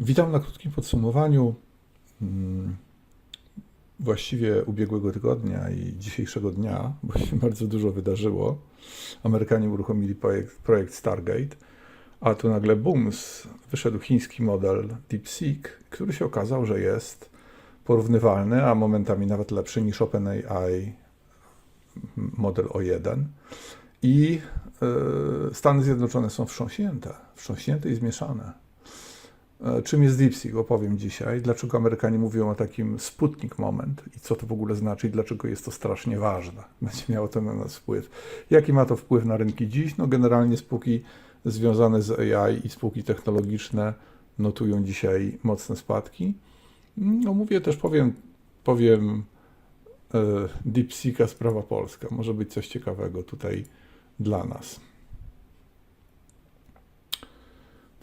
Witam na krótkim podsumowaniu mm, właściwie ubiegłego tygodnia i dzisiejszego dnia, bo się bardzo dużo wydarzyło. Amerykanie uruchomili projekt, projekt Stargate, a tu nagle bums, wyszedł chiński model DeepSeek, który się okazał, że jest porównywalny, a momentami nawet lepszy niż OpenAI model O1. I e, Stany Zjednoczone są wstrząśnięte, wstrząśnięte i zmieszane. E, Czym jest DeepSeek? Opowiem dzisiaj. Dlaczego Amerykanie mówią o takim Sputnik moment i co to w ogóle znaczy i dlaczego jest to strasznie ważne. Będzie miało to na nas wpływ. Jaki ma to wpływ na rynki dziś? No generalnie spółki związane z AI i spółki technologiczne notują dzisiaj mocne spadki. No mówię też, powiem, powiem DeepSeeka sprawa polska. Może być coś ciekawego tutaj dla nas.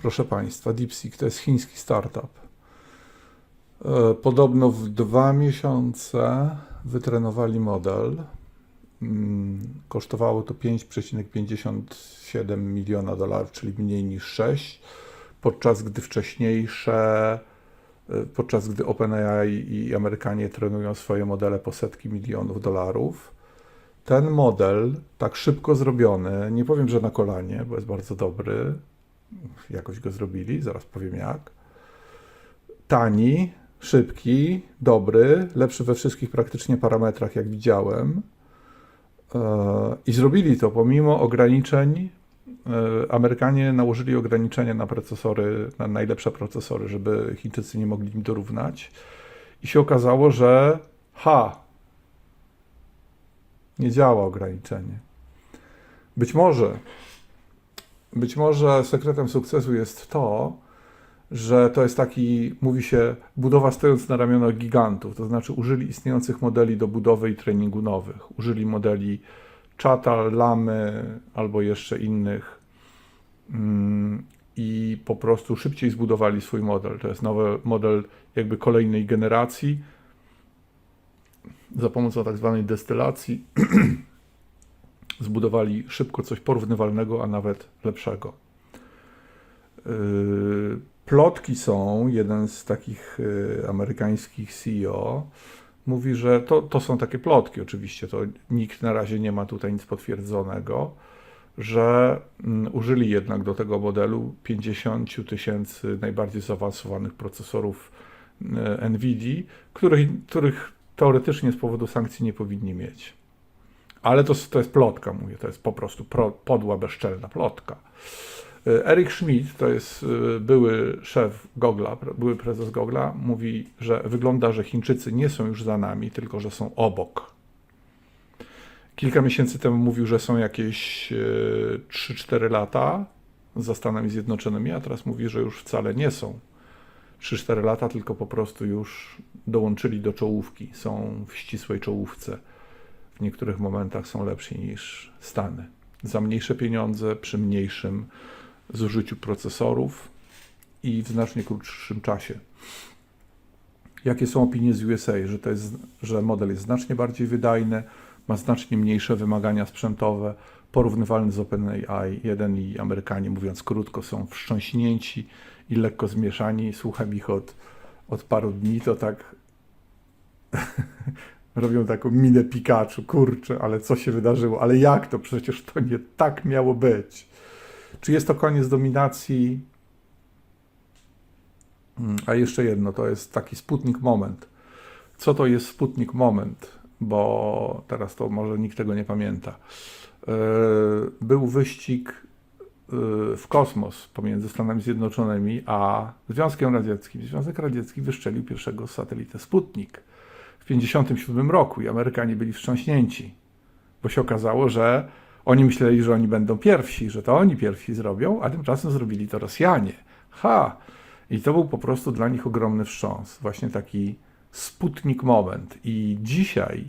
Proszę Państwa, DeepSeek to jest chiński startup. E, Podobno w dwa miesiące wytrenowali model. Mm, Kosztowało to 5,57 miliona dolarów, czyli mniej niż 6, podczas gdy wcześniejsze, e, podczas gdy OpenAI i Amerykanie trenują swoje modele po setki milionów dolarów. Ten model, tak szybko zrobiony, nie powiem, że na kolanie, bo jest bardzo dobry, jakoś go zrobili, zaraz powiem jak. Tani, szybki, dobry, lepszy we wszystkich praktycznie parametrach, jak widziałem. E, I zrobili to pomimo ograniczeń. e, Amerykanie nałożyli ograniczenia na procesory, na najlepsze procesory, żeby Chińczycy nie mogli im dorównać. I się okazało, że ha, nie działa ograniczenie. Być może być może sekretem sukcesu jest to, że to jest taki, mówi się, budowa stojąc na ramionach gigantów, to znaczy użyli istniejących modeli do budowy i treningu nowych. Użyli modeli Chata, Lamy albo jeszcze innych mm, i po prostu szybciej zbudowali swój model. To jest nowy model jakby kolejnej generacji za pomocą tak zwanej destylacji zbudowali szybko coś porównywalnego, a nawet lepszego. Yy, Plotki są, jeden z takich yy, amerykańskich CEO mówi, że to, to są takie plotki, oczywiście, to nikt na razie nie ma tutaj nic potwierdzonego, że mm, użyli jednak do tego modelu 50 tysięcy najbardziej zaawansowanych procesorów yy, NVIDIA, których, których teoretycznie z powodu sankcji nie powinni mieć. Ale to, to jest plotka, mówię, to jest po prostu pro, podła, bezczelna plotka. Y, Eric Schmidt, to jest y, były szef Google'a, pre- były prezes Google'a, mówi, że wygląda, że Chińczycy nie są już za nami, tylko że są obok. Kilka miesięcy temu mówił, że są jakieś y, 3-4 lata za Stanami Zjednoczonymi, a teraz mówi, że już wcale nie są 3-4 lata, tylko po prostu już dołączyli do czołówki, są w ścisłej czołówce w niektórych momentach są lepsi niż Stany. Za mniejsze pieniądze, przy mniejszym zużyciu procesorów i w znacznie krótszym czasie. Jakie są opinie z USA, że, to jest, że model jest znacznie bardziej wydajny, ma znacznie mniejsze wymagania sprzętowe, porównywalny z OpenAI 1 i Amerykanie, mówiąc krótko, są wstrząśnięci i lekko zmieszani. Słucham ich od, od paru dni, to tak robią taką minę Pikachu, kurczę, ale co się wydarzyło, ale jak to, przecież to nie tak miało być. Czy jest to koniec dominacji? Mm, A jeszcze jedno, to jest taki Sputnik Moment. Co to jest Sputnik Moment? Bo teraz to może nikt tego nie pamięta. Yy, Był wyścig yy, w kosmos pomiędzy Stanami Zjednoczonymi a Związkiem Radzieckim. Związek Radziecki wyszczelił pierwszego satelitę Sputnik w 1957 roku i Amerykanie byli wstrząśnięci, bo się okazało, że oni myśleli, że oni będą pierwsi, że to oni pierwsi zrobią, a tymczasem zrobili to Rosjanie. Ha! I to był po prostu dla nich ogromny wstrząs, właśnie taki sputnik moment. I dzisiaj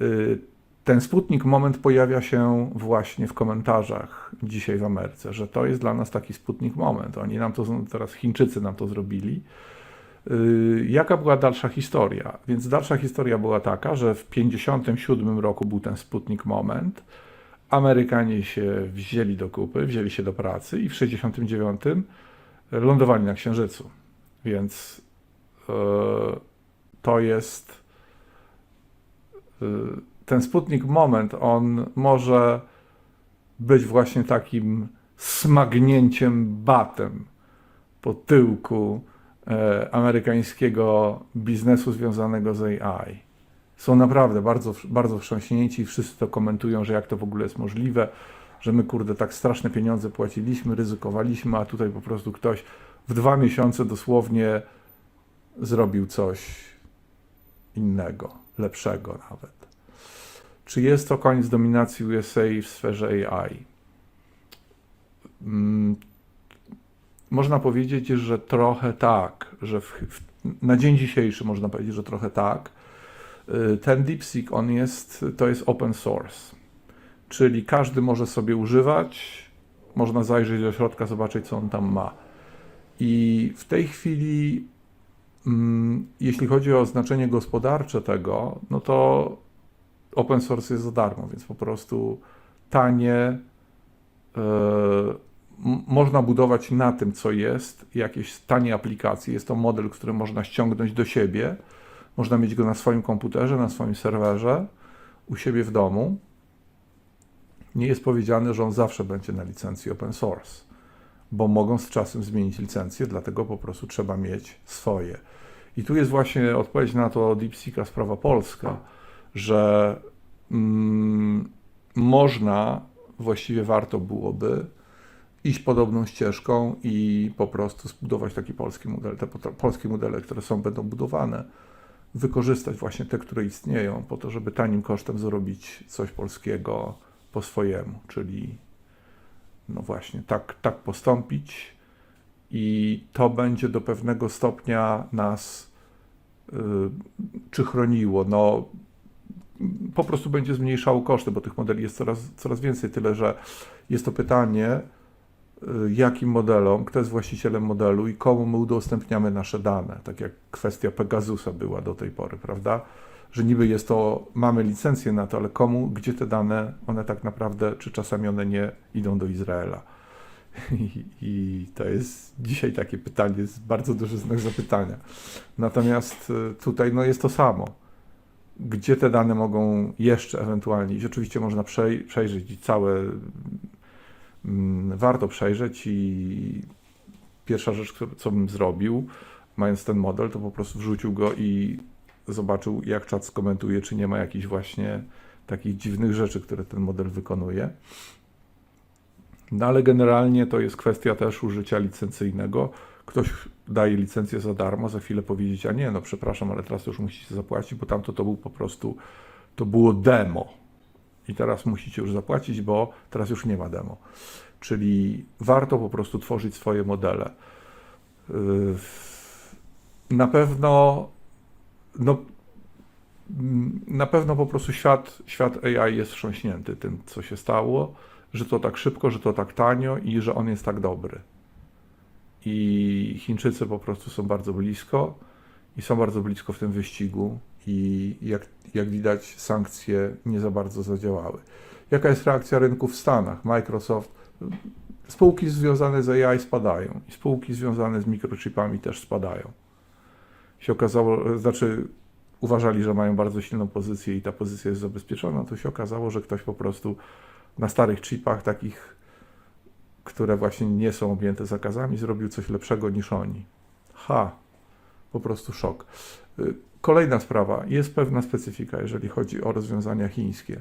y, ten sputnik moment pojawia się właśnie w komentarzach dzisiaj w Ameryce, że to jest dla nas taki sputnik moment. Oni nam to, teraz Chińczycy nam to zrobili. Y, Jaka była dalsza historia? Więc dalsza historia była taka, że w 1957 roku był ten Sputnik Moment. Amerykanie się wzięli do kupy, wzięli się do pracy i w 1969 lądowali na Księżycu. Więc e, to jest e, ten Sputnik moment, on może być właśnie takim smagnięciem batem po tyłku amerykańskiego biznesu związanego z AI. Są naprawdę bardzo, bardzo wstrząśnięci wszyscy to komentują, że jak to w ogóle jest możliwe, że my kurde tak straszne pieniądze płaciliśmy, ryzykowaliśmy, a tutaj po prostu ktoś w dwa miesiące dosłownie zrobił coś innego, lepszego nawet. Czy jest to koniec dominacji USA w sferze AI? Można powiedzieć, że trochę tak, że w, w, na dzień dzisiejszy można powiedzieć, że trochę tak. Y, Ten DeepSeek, on jest, to jest open source, czyli każdy może sobie używać, można zajrzeć do środka, zobaczyć, co on tam ma. I w tej chwili, mm, jeśli chodzi o znaczenie gospodarcze tego, no to open source jest za darmo, więc po prostu tanie. m- można budować na tym, co jest, jakieś tanie aplikacje. Jest to model, który można ściągnąć do siebie. Można mieć go na swoim komputerze, na swoim serwerze, u siebie w domu. Nie jest powiedziane, że on zawsze będzie na licencji open source, bo mogą z czasem zmienić licencję, dlatego po prostu trzeba mieć swoje. I tu jest właśnie odpowiedź na to DeepSeeka sprawa polska, że mm, można, właściwie warto byłoby iść podobną ścieżką i po prostu zbudować taki polski model. Te polskie modele, które są, będą budowane, wykorzystać właśnie te, które istnieją, po to, żeby tanim kosztem zrobić coś polskiego po swojemu, czyli no właśnie, tak, tak postąpić i to będzie do pewnego stopnia nas y, czy chroniło, no po prostu będzie zmniejszało koszty, bo tych modeli jest coraz, coraz więcej, tyle że jest to pytanie, jakim modelom, kto jest właścicielem modelu i komu my udostępniamy nasze dane, tak jak kwestia Pegasusa była do tej pory, prawda? Że niby jest to, mamy licencję na to, ale komu, gdzie te dane, one tak naprawdę, czy czasami one nie idą do Izraela. I, to jest dzisiaj takie pytanie, jest bardzo duży znak zapytania. Natomiast y, tutaj no, jest to samo gdzie te dane mogą jeszcze ewentualnie iść. Oczywiście można przej- przejrzeć całe, warto przejrzeć i pierwsza rzecz, co bym zrobił, mając ten model, to po prostu wrzucił go i zobaczył, jak czat skomentuje, czy nie ma jakichś właśnie takich dziwnych rzeczy, które ten model wykonuje. No ale generalnie to jest kwestia też użycia licencyjnego. Ktoś daje licencję za darmo, za chwilę powiedzieć, a nie, no przepraszam, ale teraz już musicie zapłacić, bo tamto to był po prostu, to było demo. I teraz musicie już zapłacić, bo teraz już nie ma demo. Czyli warto po prostu tworzyć swoje modele. Yy, Na pewno, no, mm, na pewno po prostu świat, świat AI jest wstrząśnięty tym, co się stało, że to tak szybko, że to tak tanio i że on jest tak dobry i Chińczycy po prostu są bardzo blisko i są bardzo blisko w tym wyścigu i jak, jak widać sankcje nie za bardzo zadziałały. Jaka jest reakcja rynku w Stanach? Microsoft, spółki związane z AI spadają i spółki związane z mikrochipami też spadają. Się okazało, znaczy uważali, że mają bardzo silną pozycję i ta pozycja jest zabezpieczona, to się okazało, że ktoś po prostu na starych chipach takich które właśnie nie są objęte zakazami, zrobił coś lepszego niż oni. Ha, po prostu szok. Y, Kolejna sprawa, jest pewna specyfika, jeżeli chodzi o rozwiązania chińskie.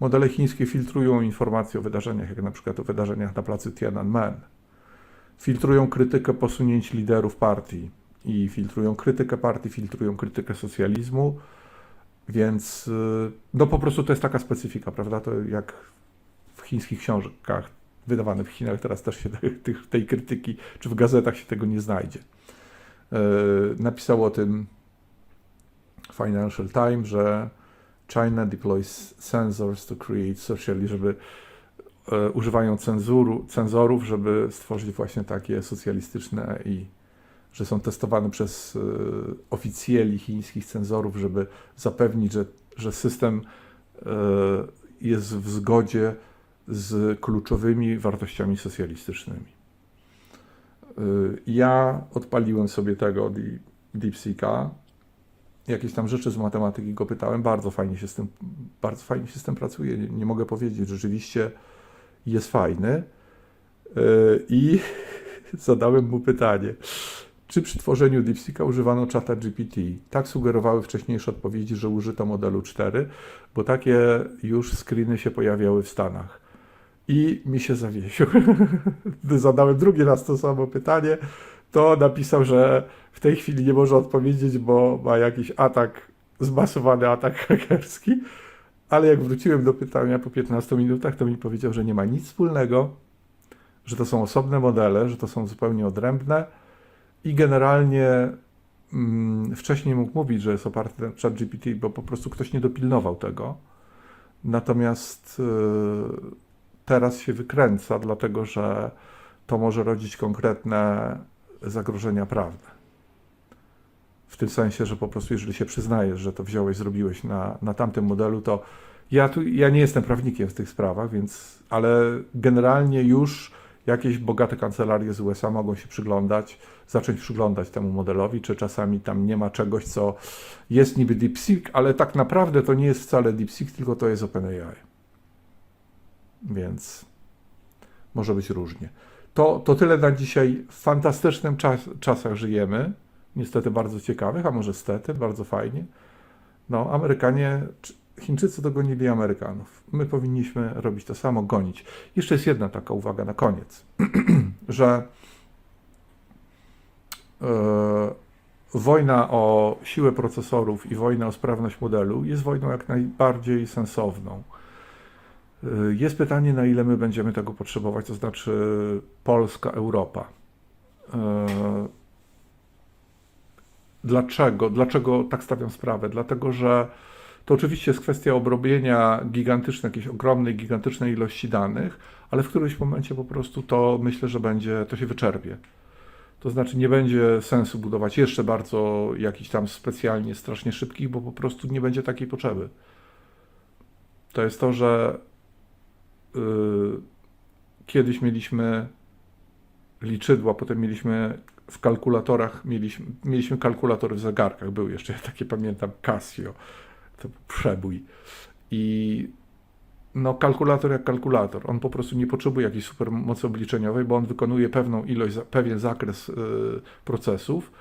Modele chińskie filtrują informacje o wydarzeniach, jak na przykład o wydarzeniach na placu Tiananmen. Filtrują krytykę posunięć liderów partii i filtrują krytykę partii, filtrują krytykę socjalizmu, więc y, no po prostu to jest taka specyfika, prawda? To jak w chińskich książkach wydawanych w Chinach teraz też się tych, tej krytyki, czy w gazetach się tego nie znajdzie. E, Napisał o tym Financial Times, że China deploys censors to create socially, żeby e, używają cenzuru, cenzorów, żeby stworzyć właśnie takie socjalistyczne i że są testowane przez e, oficjeli chińskich cenzorów, żeby zapewnić, że, że system e, jest w zgodzie z kluczowymi wartościami socjalistycznymi. Ja odpaliłem sobie tego DeepSeeka. Jakieś tam rzeczy z matematyki go pytałem. Bardzo fajnie się z tym, bardzo fajnie się z tym pracuje. Nie, nie mogę powiedzieć, rzeczywiście jest fajny. Y, I zadałem mu pytanie, czy przy tworzeniu DeepSeeka używano czata GPT? Tak sugerowały wcześniejsze odpowiedzi, że użyto modelu 4, bo takie już screeny się pojawiały w Stanach. I mi się zawiesił. Zadałem drugi raz to samo pytanie, to napisał, że w tej chwili nie może odpowiedzieć, bo ma jakiś atak, zmasowany atak hakerski. Ale jak wróciłem do pytania po 15 minutach, to mi powiedział, że nie ma nic wspólnego, że to są osobne modele, że to są zupełnie odrębne i generalnie mm, wcześniej mógł mówić, że jest oparty na ChatGPT, bo po prostu ktoś nie dopilnował tego. Natomiast y, teraz się wykręca, dlatego że to może rodzić konkretne zagrożenia prawne. W tym sensie, że po prostu jeżeli się przyznajesz, że to wziąłeś, zrobiłeś na, na tamtym modelu, to ja, tu, ja nie jestem prawnikiem w tych sprawach, więc, ale generalnie już jakieś bogate kancelarie z USA mogą się przyglądać, zacząć przyglądać temu modelowi, czy czasami tam nie ma czegoś, co jest niby DeepSeek, ale tak naprawdę to nie jest wcale DeepSeek, tylko to jest OpenAI. Więc może być różnie. To, to tyle na dzisiaj. W fantastycznym czas, czasach żyjemy. Niestety bardzo ciekawych, a może stety, bardzo fajnie. No, Amerykanie, czy- Chińczycy dogonili Amerykanów. My powinniśmy robić to samo, gonić. Jeszcze jest jedna taka uwaga na koniec, że e, wojna o siłę procesorów i wojna o sprawność modelu jest wojną jak najbardziej sensowną. Y, Jest pytanie, na ile my będziemy tego potrzebować, to znaczy Polska, Europa. Y, Dlaczego? Dlaczego tak stawiam sprawę? Dlatego, że to oczywiście jest kwestia obrobienia gigantycznej, jakiejś ogromnej, gigantycznej ilości danych, ale w którymś momencie po prostu to myślę, że będzie, to się wyczerpie. To znaczy nie będzie sensu budować jeszcze bardzo jakichś tam specjalnie strasznie szybkich, bo po prostu nie będzie takiej potrzeby. To jest to, że y, kiedyś mieliśmy liczydła, potem mieliśmy w kalkulatorach, mieliśmy, mieliśmy kalkulatory w zegarkach, były jeszcze, ja takie pamiętam, Casio, to przebój. I no kalkulator jak kalkulator, on po prostu nie potrzebuje jakiejś super mocy obliczeniowej, bo on wykonuje pewną ilość, pewien zakres y, procesów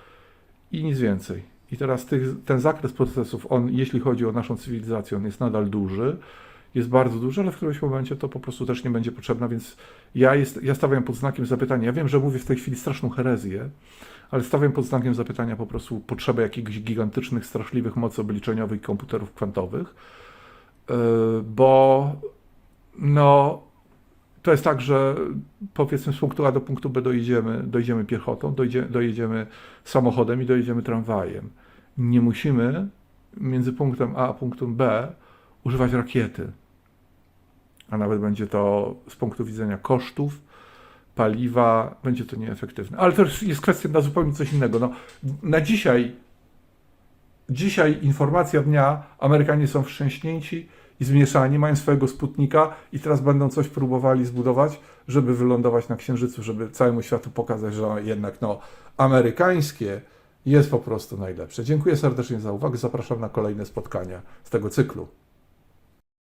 i nic więcej. I teraz tych, ten zakres procesów, on, jeśli chodzi o naszą cywilizację, on jest nadal duży, jest bardzo duży, ale w którymś momencie to po prostu też nie będzie potrzebne, więc ja, jest, ja stawiam pod znakiem zapytania. Ja wiem, że mówię w tej chwili straszną herezję, ale stawiam pod znakiem zapytania po prostu potrzebę jakichś gigantycznych, straszliwych mocy obliczeniowych komputerów kwantowych, yy, bo no, to jest tak, że powiedzmy z punktu A do punktu B dojedziemy, dojedziemy piechotą, dojdzie, dojedziemy samochodem i dojedziemy tramwajem. Nie musimy między punktem A a punktem B używać rakiety. A nawet będzie to z punktu widzenia kosztów, paliwa, będzie to nieefektywne. Ale to jest kwestia na zupełnie coś innego. No, na dzisiaj, dzisiaj informacja dnia, Amerykanie są wstrząśnięci i zmieszani, mają swojego sputnika i teraz będą coś próbowali zbudować, żeby wylądować na Księżycu, żeby całemu światu pokazać, że jednak no, amerykańskie jest po prostu najlepsze. Dziękuję serdecznie za uwagę. Zapraszam na kolejne spotkania z tego cyklu.